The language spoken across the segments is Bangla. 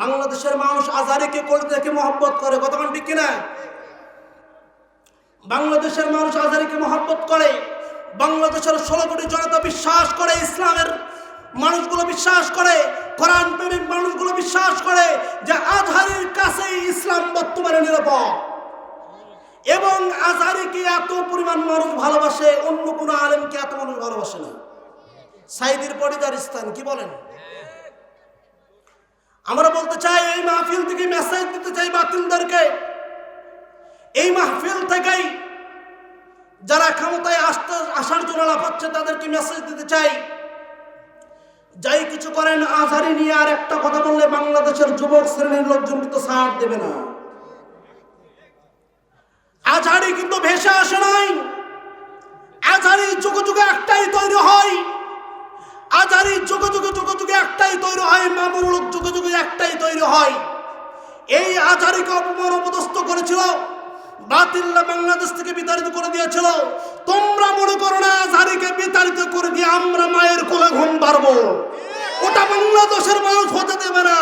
বাংলাদেশের মানুষ আজারিকে কোল দেখে মহব্বত করে? কতক্ষণ ঠিক কিনা? বাংলাদেশের মানুষ আজারিকে মহব্বত করে? বাংলাদেশের ষোলো কোটি জনতা বিশ্বাস করে, ইসলামের মানুষগুলো বিশ্বাস করে, কোরআন প্রেমিক মানুষগুলো বিশ্বাস করে যে আজহারির কাছেই ইসলাম বর্তমানে নিরাপদ। এবং আজহারিকে এত পরিমাণ মানুষ ভালোবাসে, অন্য কোনো আলেমকে এত মানুষ ভালোবাসে না। সাইদির পরিদার স্থান, কি বলেন? আমরা বলতে চাই, এই মাহফিল থেকে মেসেজ দিতে চাই বাতিলদেরকে। এই মাহফিল থেকেই যারা ক্ষমতায় আসতে, আসার জন্য লাফাচ্ছে, তাদেরকে মেসেজ দিতে চাই। যাই কিছু করেন, আজহারি নিয়ে আর একটা কথা বললে বাংলাদেশের যুবক শ্রেণির লোকজন কিন্তু সার দেবে না। আজহারি কিন্তু ভেসে আসে নাই। আজহারি যুগে যুগে একটাই তৈরি হয়। আজহারি যুগে যুগে যুগে যুগে একটাই তৈরি হয় মামুলক যুগে যুগে একটাই তৈরি হয়। এই আজহারিকে অপমান অপদস্থ করেছিল বাতিল্লা বাংলাদেশ থেকে বিতাড়িত করে দিয়েছিল। তোমরা মনে করো না আজহারিকে বিতাড়িত করে দিয়ে আমরা মায়ের কোলে ঘুম পারব ওটা বাংলাদেশের মানুষ হতে দেবে না।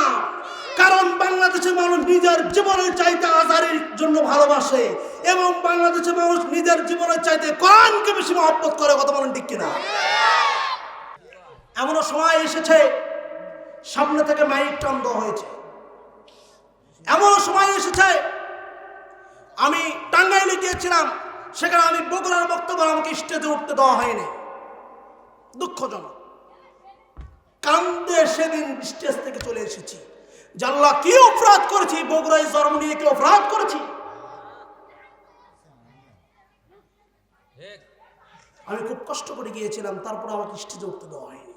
কারণ বাংলাদেশের মানুষ নিজের জীবনের চাইতে আজারির জন্য ভালোবাসে এবং বাংলাদেশের মানুষ নিজের জীবনের চাইতে কোরআনকে বেশি মহব্বত করে, কথা বলেন ঠিক কিনা? এমনও সময় এসেছে, সামনে থেকে মাইক টান দেওয়া হয়েছে। এমনও সময় এসেছে, আমি টাঙ্গাইলে গিয়েছিলাম, সেখানে আমি বগুড়ার বক্তব্য আমাকে স্টেজে উঠতে দেওয়া হয়নি। দুঃখজনক। কান্দে সেদিন স্টেজ থেকে চলে এসেছি। জানলা কি অপরাধ করেছি, বগুড়ায় জন্ম নিয়ে কি অপরাধ করেছি? আমি খুব কষ্ট করে গিয়েছিলাম, তারপর আমাকে স্টেজে উঠতে দেওয়া হয়নি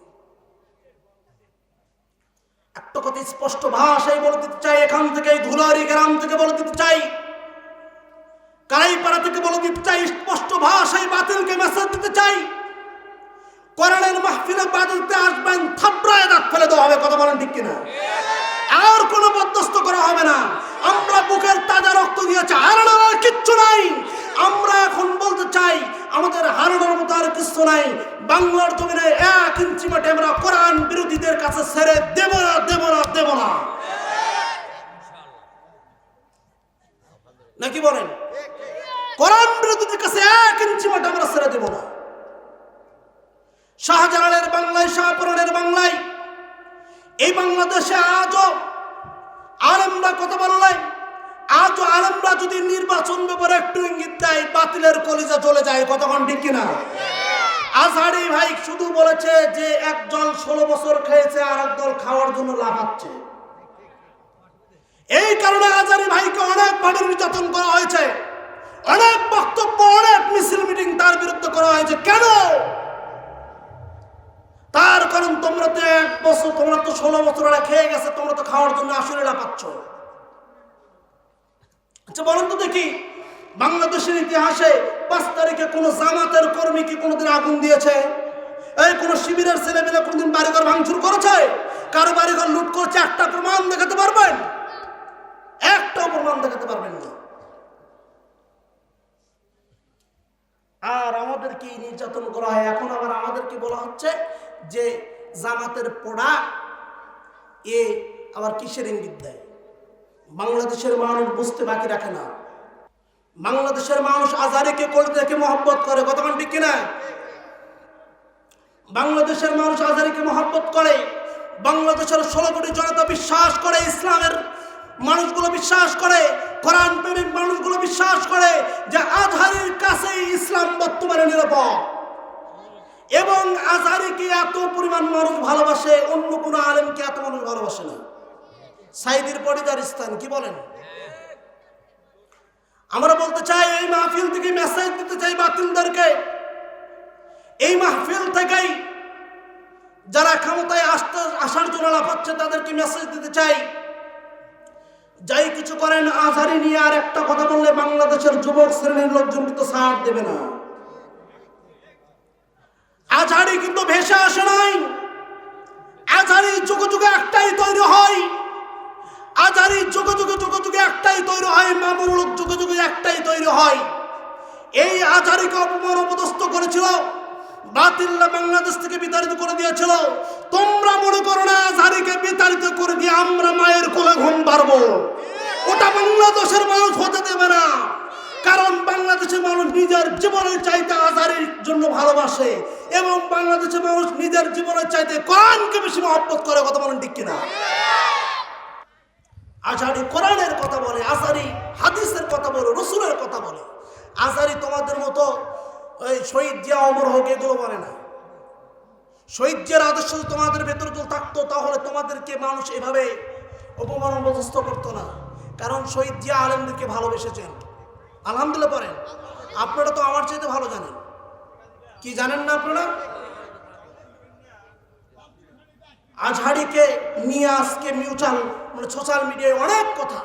একটা কথা স্পষ্ট ভাষায় বলে দিতে চাই, এখান থেকে ধুলারি গ্রাম থেকে বলে দিতে চাই। কারাইপাড়া থেকে বলে দিতে চাই, স্পষ্ট ভাষায় বাতিলকে মেসেজ দিতে চাই। কোরআনের মাহফিলে বাদলতে আসবেন থাবড়ায় দাঁত ফেলে দেওয়া হবে, কথা বলেন ঠিক কিনা? আর কোনো বরদস্ত করা হবে না। আমরা বুকের তাজা রক্ত দিয়েছি আর কিচ্ছু নাই। আমরা এখন বলতে চাই আমাদের হারানোর মতো আর কিছু নাই। বাংলার জমিনে এক ইঞ্চি মাঠে আমরা কোরআন বিরোধীদের কাছে ছেড়ে দেব না দেব না দেব না। নাকি বলেন? কোরআন বিরোধীদের কাছে এক ইঞ্চি মাঠে আমরা ছেড়ে দেব না। শাহজালালের বাংলায়, শাহপুরানের বাংলায়, এই বাংলাদেশে আজও আলেমরা কথা বললেন আজও আলেমরা যদি নির্বাচন ব্যাপারে একটু ইঙ্গিত দেয়, বাতিলের কলিজা চলে যায় কতক্ষণ ঠিক কিনা? আজহারি ভাই শুধু বলেছে যে একদল ষোলো বছর খেয়েছে আর একদল খাওয়ার জন্য লাফাচ্ছে এই কারণে আজারি ভাইকে অনেক ভাবে নির্যাতন করা হয়েছে। অনেক বক্তব্য, অনেক মিছিল মিটিং তার বিরুদ্ধে করা হয়েছে। কেন? তার কারণ তোমরা তো এক বছর, তোমরা তো ষোলো বছর খেয়ে গেছে, তোমরা তো খাওয়ার জন্য আসলে পাচ্ছ আচ্ছা বলেন তো দেখি, বাংলাদেশের ইতিহাসে পাঁচ তারিখে কোন জামাতের কর্মী কি কোনোদিন আগুন দিয়েছে? এই, কোন শিবিরের ছেলে কোনোদিন কোনদিন বাড়িঘর ভাঙচুর করেছে? কারও বাড়িঘর লুট করেছে? একটা প্রমাণ দেখাতে পারবেন? একটাও প্রমাণ দেখাতে পারবেন না। আর আমাদেরকে নির্যাতন করা হয়? এখন আবার আমাদেরকে বলা হচ্ছে যে জামাতের পোড়া, এ আবার কিসের ইঙ্গিত দেয়? বাংলাদেশের মানুষ বুঝতে বাকি রাখে না। বাংলাদেশের মানুষ আজারিকে কোল দেখে মহব্বত করে কতক্ষণ ঠিক কিনা? বাংলাদেশের মানুষ আজারিকে মহব্বত করে, বাংলাদেশের ষোলো কোটি জনতা বিশ্বাস করে, ইসলামের মানুষগুলো বিশ্বাস করে, কোরআন প্রেমিক মানুষগুলো বিশ্বাস করে যে আজহারির কাছেই ইসলাম বর্তমানে নিরাপদ। এবং আজহারিকে এত পরিমাণ মানুষ ভালোবাসে, অন্য কোনো আলেমকে এত মানুষ ভালোবাসে না। সাইদির পরিদার স্থান, কি বলেন? আমরা বলতে চাই, এই মাহফিল থেকে মেসেজ দিতে চাই বাতিলদেরকে। এই মাহফিল থেকেই যারা ক্ষমতায় আসতে, আসার জন্য লাফাচ্ছে, তাদেরকে মেসেজ দিতে চাই। যাই কিছু করেন আজহারি নিয়ে আর একটা কথা বললে বাংলাদেশের যুবক শ্রেণির লোকজন কিন্তু সার দেবে না। আজহারি কিন্তু ভেসে আসে নাই। আজহারি যুগে যুগে একটাই তৈরি হয়। আজহারি যুগে যুগে যুগে যুগে একটাই তৈরি হয় মামুলক যুগে যুগে একটাই তৈরি হয়। এই আজহারিকে অপমান অপদস্থ করেছিল, বাতিল্লা বাংলাদেশ থেকে বিতাড়িত করে দিয়েছিল। তোমরা মনে করো না আজহারিকে বিতাড়িত করে দিয়ে আমরা মায়ের কোলে ঘুম পারব ওটা বাংলাদেশের মানুষ হতে দেবে না। কারণ বাংলাদেশের মানুষ নিজের জীবনের চাইতে আজারির জন্য ভালোবাসে এবং বাংলাদেশের মানুষ নিজের জীবনের চাইতে কোরআনকে বেশি মহব্বত করে, কথা বলেন ঠিক কিনা? আজারি কোরআনের কথা বলে, আজারি হাদিসের কথা বলে, রসুলের কথা বলে। আজারি তোমাদের মতো ওই শহীদ জিয়া অমর হোক এগুলো বলে না। শহীদ জিয়ার আদর্শ তোমাদের ভেতরে যদি থাকতো, তাহলে তোমাদেরকে মানুষ এভাবে অপমান অবস্থ করতো না। কারণ শহীদ জিয়া আলমদেরকে ভালোবেসেছেন। আলহামদুলিল্লাহ পড়েন। আপনারা তো আমার চাইতে ভালো জানেন। কি জানেন না আপনারা? আজহারিকে নিয়ে আজকে মিউচাল মানে সোশ্যাল মিডিয়ায় অনেক কথা।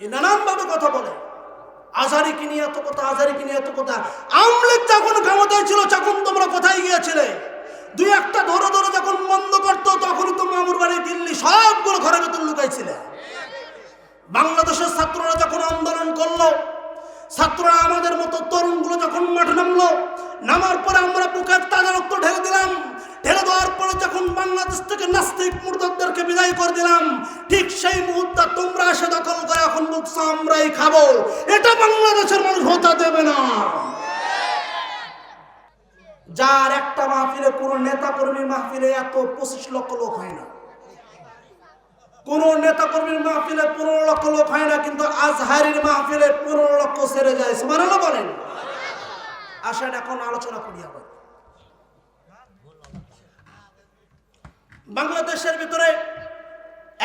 নানানভাবে কথা বলে। আজহারিকে নিয়ে এত কথা, আজহারিকে নিয়ে এত কথা। আমলিক যখন ক্ষমতায় ছিল, তখন তোমরা কোথায় গিয়েছিলে? দুই একটা ধরে ধরে যখন বন্ধ করতো, তখনই তো মামুর বাড়ি, দিল্লি সবগুলো ঘরের ভেতর লুকাইছিলে। বাংলাদেশের ছাত্ররা যখন আন্দোলন করল, ছাত্ররা আমাদের মতো তরুণগুলো যখন মাঠে নামলো নামার পরে আমরা বুকের তাজা রক্ত ঢেলে দিলাম। ঢেলে দেওয়ার পরে যখন বাংলাদেশ থেকে নাস্তিক মুরতাদদেরকে বিদায় করে দিলাম, ঠিক সেই মুহূর্তে তোমরা এসে দখল করে এখন বলছো আমরাই খাব। এটা বাংলাদেশের মানুষ হতে দেবে না। যার একটা মাহফিলে কোনো নেতা কর্মীর মাহফিলে এত পঁচিশ লক্ষ লোক হয় না। কোন নেতা কর্মীর মাহফিলে পনেরো লক্ষ লোক হয় না, কিন্তু আজহারির মাহফিলে পনেরো লক্ষ সেরে যায়। সুমানালো বলেন। আসেন এখন আলোচনা করি আবার। বাংলাদেশের ভিতরে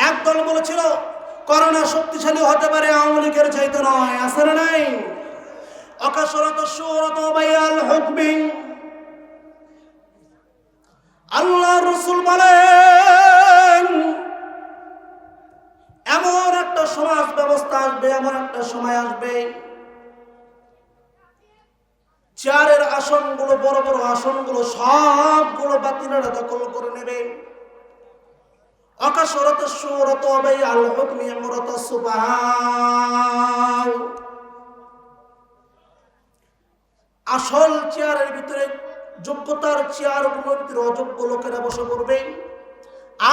এক দল বলেছিল, করোনা শক্তিশালী হতে পারে, আওয়ামী লীগের চাইতে নয়। আছে না নাই? অকাশরত সুরত বাইয়াল হুকমিং। আল্লাহ রসুল বলেন, এমন একটা সমাজ ব্যবস্থা আসবে, এমন একটা সময় আসবে আসনগুলো, বড় বড় আসনগুলো সবগুলো বাতিলেরা দখল করে নেবে। অকাশরত সুরত হবে আল হুকমি আমরত সুবাহ আসল চেয়ারের ভিতরে, যোগ্যতার চেয়ারগুলোর ভিতরে অযোগ্য লোকেরা বসে পড়বে।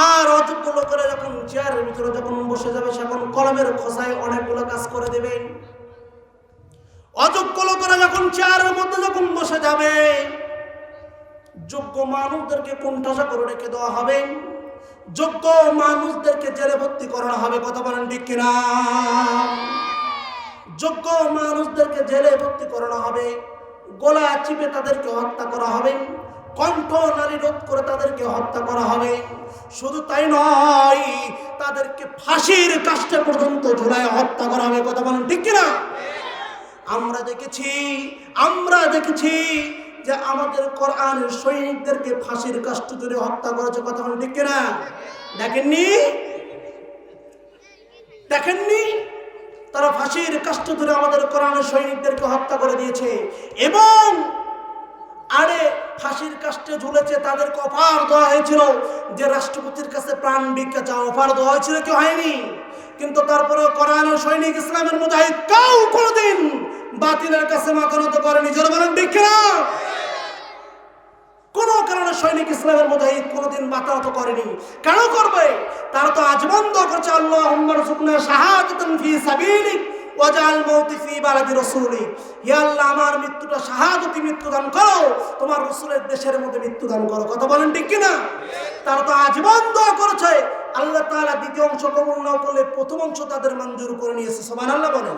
আর অযোগ্য লোকেরা যখন চেয়ারের ভিতরে যখন বসে যাবে সেখন কলমের খোসায় অনেকগুলো কাজ করে দেবে। অযোগ্য লোকেরা যখন চেয়ারের মধ্যে যখন বসে যাবে, যোগ্য মানুষদেরকে কোণঠাসা করে রেখে দেওয়া হবে, যোগ্য মানুষদেরকে জেলে ভর্তি করানো হবে, কথা বলেন ঠিক কিনা? যোগ্য মানুষদেরকে জেলে ভর্তি করানো হবে, গলা চিপে তাদেরকে হত্যা করা হবে, কণ্ঠ নারী রোধ করে তাদেরকে হত্যা করা হবে। শুধু তাই নয়, তাদেরকে ফাঁসির কাষ্টে পর্যন্ত ঝুলায় হত্যা করা হবে, কথা বলেন ঠিক কিনা? আমরা দেখেছি আমরা দেখেছি যে আমাদের কোরআনের সৈনিকদেরকে ফাঁসির কাষ্ট ধরে হত্যা করেছে, কথা বলেন ঠিক দেখেননি? দেখেননি? তারা ফাঁসির কাষ্ট ধরে আমাদের কোরআনের সৈনিকদেরকে হত্যা করে দিয়েছে এবং আরে ফাঁসির কাষ্টে ঝুলেছে তাদেরকে অফার দেওয়া হয়েছিল যে রাষ্ট্রপতির কাছে প্রাণ ভিক্ষা চাও অফার দেওয়া হয়েছিল কি হয়নি। কিন্তু তারপরে কোরআনের সৈনিক ইসলামের মুজাহিদ কেউ কোনোদিন বাতিলের কাছে মাথা নত করেনি। জোর বলেন ভিক্ষা কোন? কারণে সৈনিক ইসলামের মুজাহিদ কোনোদিন মাথা নত করেনি। কেন করবে? তারা তো আজীবন দোয়া করছে আল্লাহ সুকনা শাহাদাতান ফি সাবিলিক ওয়াজাল মৌতি ফি বালাদি রাসূলি হে আল্লাহ, আমার মৃত্যুটা শাহাদতি মৃত্যু দান করো। তোমার রাসূলের দেশের মধ্যে মৃত্যু দান করো। কথা বলেন, ঠিক কি না তারা তো আজীবন করেছে। আল্লাহ তাআলা দ্বিতীয় অংশ কবুল না করলে প্রথম অংশ তাদের মঞ্জুর করে নিয়েছে। সুবহানাল্লাহ বলেন।